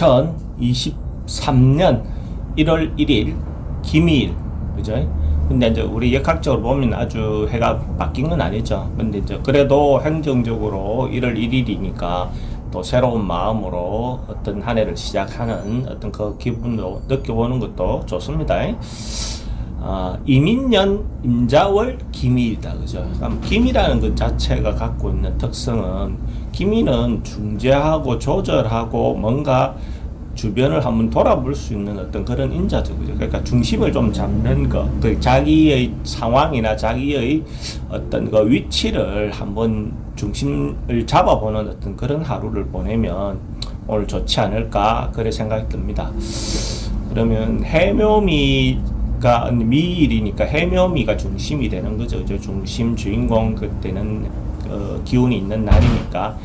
2023년 1월 1일 김일 그죠? 근데 이제 우리 역학적으로 보면 아주 해가 바뀐 건 아니죠. 근데 이제 그래도 행정적으로 1월 1일이니까 또 새로운 마음으로 어떤 한 해를 시작하는 어떤 그 기분도 느껴보는 것도 좋습니다. 아, 이민년 임자월 기미이다 그죠? 그럼 기미라는 것 자체가 갖고 있는 특성은 기미는 중재하고 조절하고 뭔가 주변을 한번 돌아볼 수 있는 어떤 그런 인자죠 그죠? 그러니까 중심을 좀 잡는 거, 그 자기의 상황이나 자기의 어떤 그 위치를 한번 중심을 잡아보는 어떤 그런 하루를 보내면 오늘 좋지 않을까 그래 생각이 듭니다. 그러면 해묘미 가 미일이니까 해묘미가 중심이 되는 거죠. 그죠? 중심 주인공 그때는 어, 기운이 있는 날이니까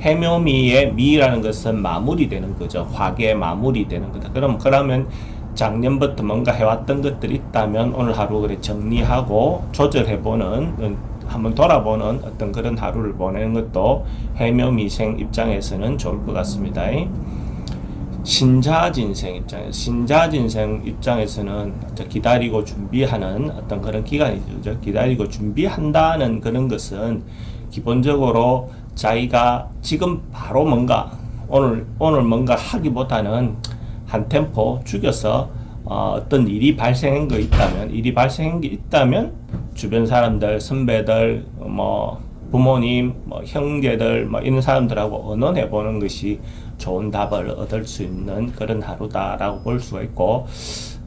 해묘미의 미라는 것은 마무리되는 거죠. 화계 마무리되는 거다. 그럼 그러면 작년부터 뭔가 해왔던 것들이 있다면 오늘 하루 그래 정리하고 조절해보는 음, 한번 돌아보는 어떤 그런 하루를 보내는 것도 해묘미생 입장에서는 좋을 것 같습니다. 신자 진생 입장에서 신자 진생 입장에서는 저 기다리고 준비하는 어떤 그런 기간이죠. 기다리고 준비한다는 그런 것은 기본적으로 자기가 지금 바로 뭔가 오늘 오늘 뭔가 하기보다는 한 템포 죽여서 어, 어떤 일이 발생한 거 있다면 일이 발생한 게 있다면 주변 사람들 선배들 뭐 부모님 뭐 형제들 뭐 이런 사람들하고 의논해 보는 것이 좋은 답을 얻을 수 있는 그런 하루다라고 볼 수가 있고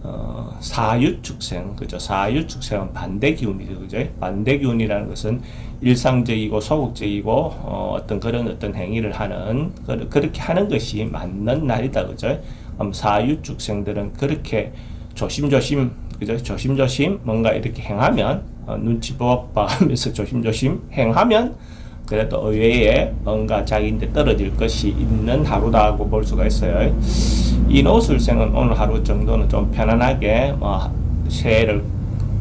어, 사유축생 그죠? 사유축생은 반대 기운이죠 그죠? 반대 기운이라는 것은 일상적이고 소극적이고 어, 어떤 그런 어떤 행위를 하는 그, 그렇게 하는 것이 맞는 날이다 그죠? 그럼 사유축생들은 그렇게 조심조심 그죠 조심조심 뭔가 이렇게 행하면 어, 눈치 보아하면서 조심조심 행하면 그래도 의외에 뭔가 자기인데 떨어질 것이 있는 하루다고 볼 수가 있어요. 이 노술생은 오늘 하루 정도는 좀 편안하게 뭐 새해를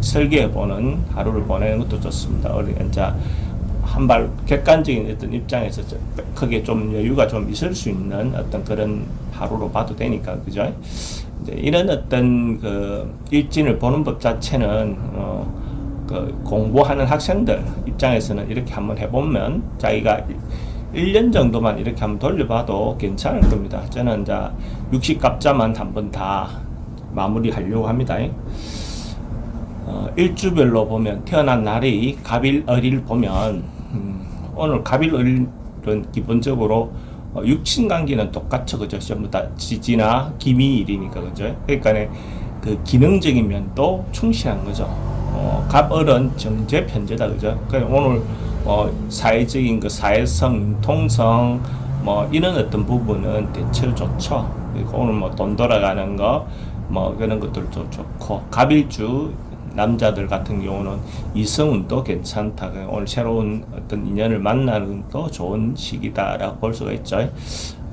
설계해 보는 하루를 보내는 것도 좋습니다. 우리 이제 한발 객관적인 어떤 입장에서 크게 좀 여유가 좀 있을 수 있는 어떤 그런 하루로 봐도 되니까 그죠? 이런 어떤 그 일진을 보는 법 자체는 어, 그 공부하는 학생들 입장에서는 이렇게 한번 해보면 자기가 1년 정도만 이렇게 한번 돌려봐도 괜찮을 겁니다. 저는 이제 60갑자만 한번 다 마무리하려고 합니다. 어, 일주별로 보면 태어난 날이 갑일 을일 보면 음, 오늘 갑일을일은 기본적으로 어, 육친관계는 똑같죠, 그죠? 전부 다 지지나 기미일이니까 그죠? 그러니까 그 기능적인 면도 충실한 거죠. 어, 갑을은 정제 편제다 그죠? 그 오늘 어, 사회적인 그 사회성, 통성 뭐 이런 어떤 부분은 대체로 좋죠. 그리고 오늘 뭐 돈 돌아가는 거 뭐 그런 것들도 좋고 갑일주 남자들 같은 경우는 이성운도 괜찮다. 오늘 새로운 어떤 인연을 만나는 것도 좋은 시기다라고 볼 수가 있죠.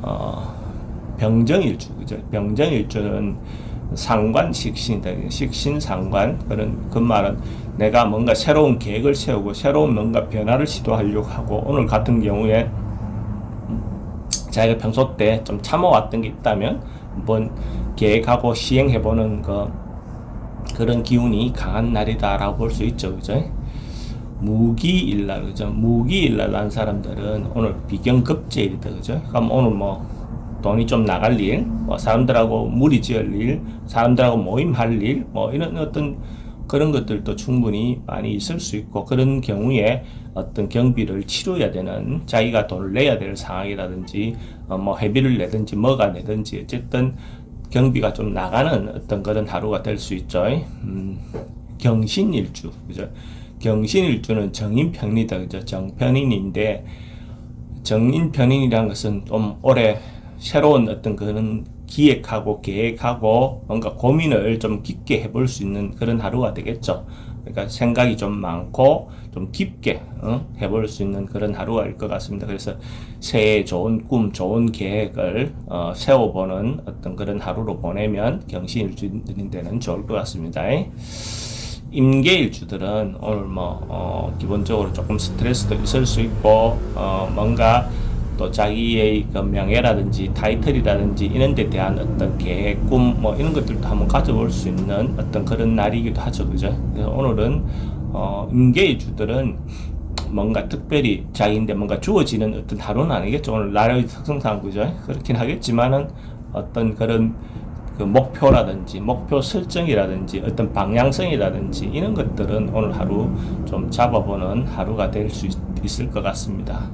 어, 병정일주 그죠? 병정일주는 상관 식신이다. 식신 상관 그런 그 말은 내가 뭔가 새로운 계획을 세우고 새로운 뭔가 변화를 시도하려고 하고 오늘 같은 경우에 자기가 평소 때 좀 참아왔던 게 있다면 한번 계획하고 시행해보는 거 그런 기운이 강한 날이다라고 볼 수 있죠, 그죠? 무기일날, 그죠? 무기일날 난 사람들은 오늘 비경급제일이다, 그죠? 그럼 오늘 뭐 돈이 좀 나갈 일, 뭐 사람들하고 무리 지을 일, 사람들하고 모임할 일, 뭐 이런 어떤 그런 것들도 충분히 많이 있을 수 있고 그런 경우에 어떤 경비를 치러야 되는 자기가 돈을 내야 될 상황이라든지 어, 뭐 회비를 내든지 뭐가 내든지 어쨌든 경비가 좀 나가는 어떤 그런 하루가 될 수 있죠. 음, 경신일주 그죠? 경신일주는 정인편이다 그죠? 정편인인데 정인편인이라는 것은 좀 올해 새로운 어떤 그런 기획하고 계획하고 뭔가 고민을 좀 깊게 해볼 수 있는 그런 하루가 되겠죠. 그러니까 생각이 좀 많고 좀 깊게 어? 해볼 수 있는 그런 하루가 될것 같습니다. 그래서 새해 좋은 꿈, 좋은 계획을 어, 세워보는 어떤 그런 하루로 보내면 경신일주들인데는 좋을 것 같습니다. 임계일주들은 오늘 뭐 어, 기본적으로 조금 스트레스도 있을 수 있고 어, 뭔가 또 자기의 그 명예라든지 타이틀이라든지 이런 데 대한 어떤 계획, 꿈, 뭐 이런 것들도 한번 가져볼 수 있는 어떤 그런 날이기도 하죠. 그죠? 그래서 오늘은, 어, 임계의 주들은 뭔가 특별히 자기인데 뭔가 주어지는 어떤 하루는 아니겠죠. 오늘 나라의 특성상 그죠? 그렇긴 하겠지만은 어떤 그런 그 목표라든지 목표 설정이라든지 어떤 방향성이라든지 이런 것들은 오늘 하루 좀 잡아보는 하루가 될 수 있을 것 같습니다.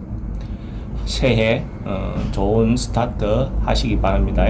새해 어, 좋은 스타트 하시기 바랍니다.